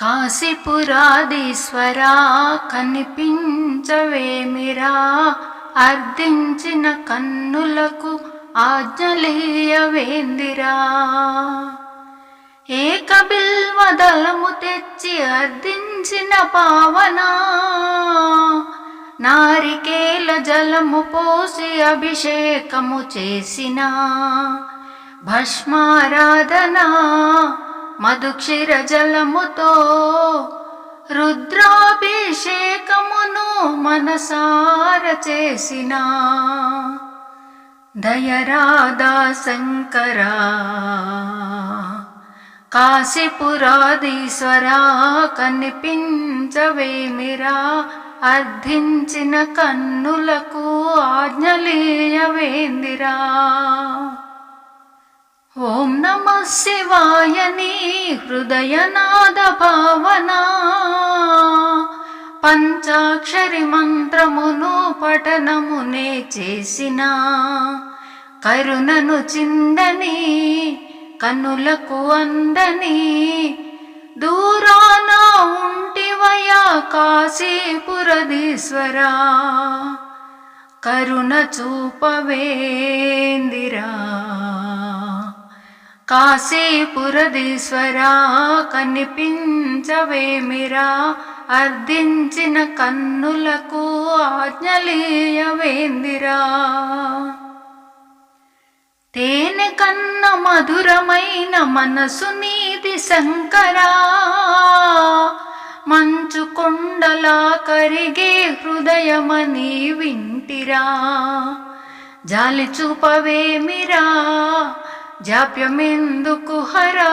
కాశీపురాధీశ్వరా కనిపించవేమిరా? అర్ధించిన కన్నులకు ఆజ్ఞలీయవేందిరా? ఏక బిల్వదళము తెచ్చి అర్ధించిన పావనా? నారికేల జలము పోసి అభిషేకము చేసిన? భస్మారాధనా మధుక్షీర జలముతో రుద్రాభిషేకమును మనసార చేసిన దయరాధా శంకరా కాశీపురాధీశ్వరా కనిపించవేమిరా? అర్థించిన కన్నులకు ఆజ్ఞలీయవేందిరా? శివాయని హృదయనాద భావనా పంచాక్షరి మంత్రమును పఠనమునే చేసిన? కరుణను చిందని కన్నులకు అందని దూరాన ఉంటివయా కాశీపురదీశ్వరా కరుణ చూపవేందిరా? కాశీపురదీశ్వరా కనిపించవేమిరా? అర్ధించిన కన్నులకు ఆజ్ఞలీయవేందిరా? తేనె కన్న మధురమైన మనసు నీది శంకరా. మంచు కొండలా కరిగే హృదయమని వింటిరా? జాలి చూపవేమిరా? జాప్యమెందుకు హరా?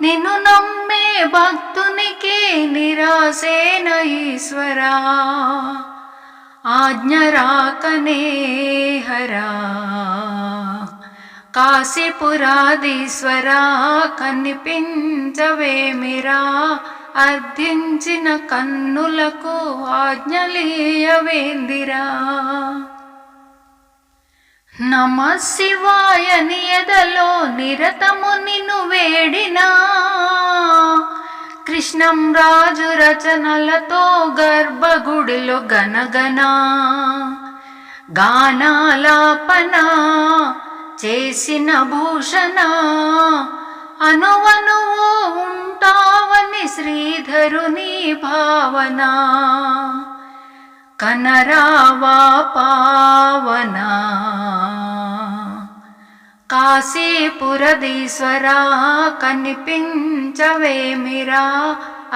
నిన్ను నమ్మే భక్తునికి నిరాశేన ఈశ్వరా. ఆజ్ఞ రాకనే హరా. కాశీపురాధీశ్వరా కనిపించవేమిరా అర్థించిన కన్నులకు ఆజ్ఞలీయవేందిరా నమ శివాయ నియదలో నిరతము నిన్ను వేడినా. కృష్ణం రాజు రచనలతో గర్భగుడిలో గనగనా. గానాలాపన చేసిన భూషణ. అనువనువు ఉంటావని శ్రీధరుని భావన. కనరావా పావనా. కాశీపురదీశ్వరా కనిపించవేమిరా?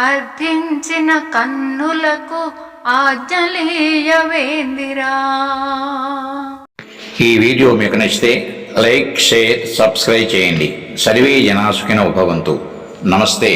అర్థించిన కన్నులకు ఆజ్ఞలీయవేందిరా? ఈ వీడియో మీకు నచ్చితే లైక్ షేర్ సబ్స్క్రైబ్ చేయండి. సర్వే జనాసుకిన ఉపవంతు నమస్తే.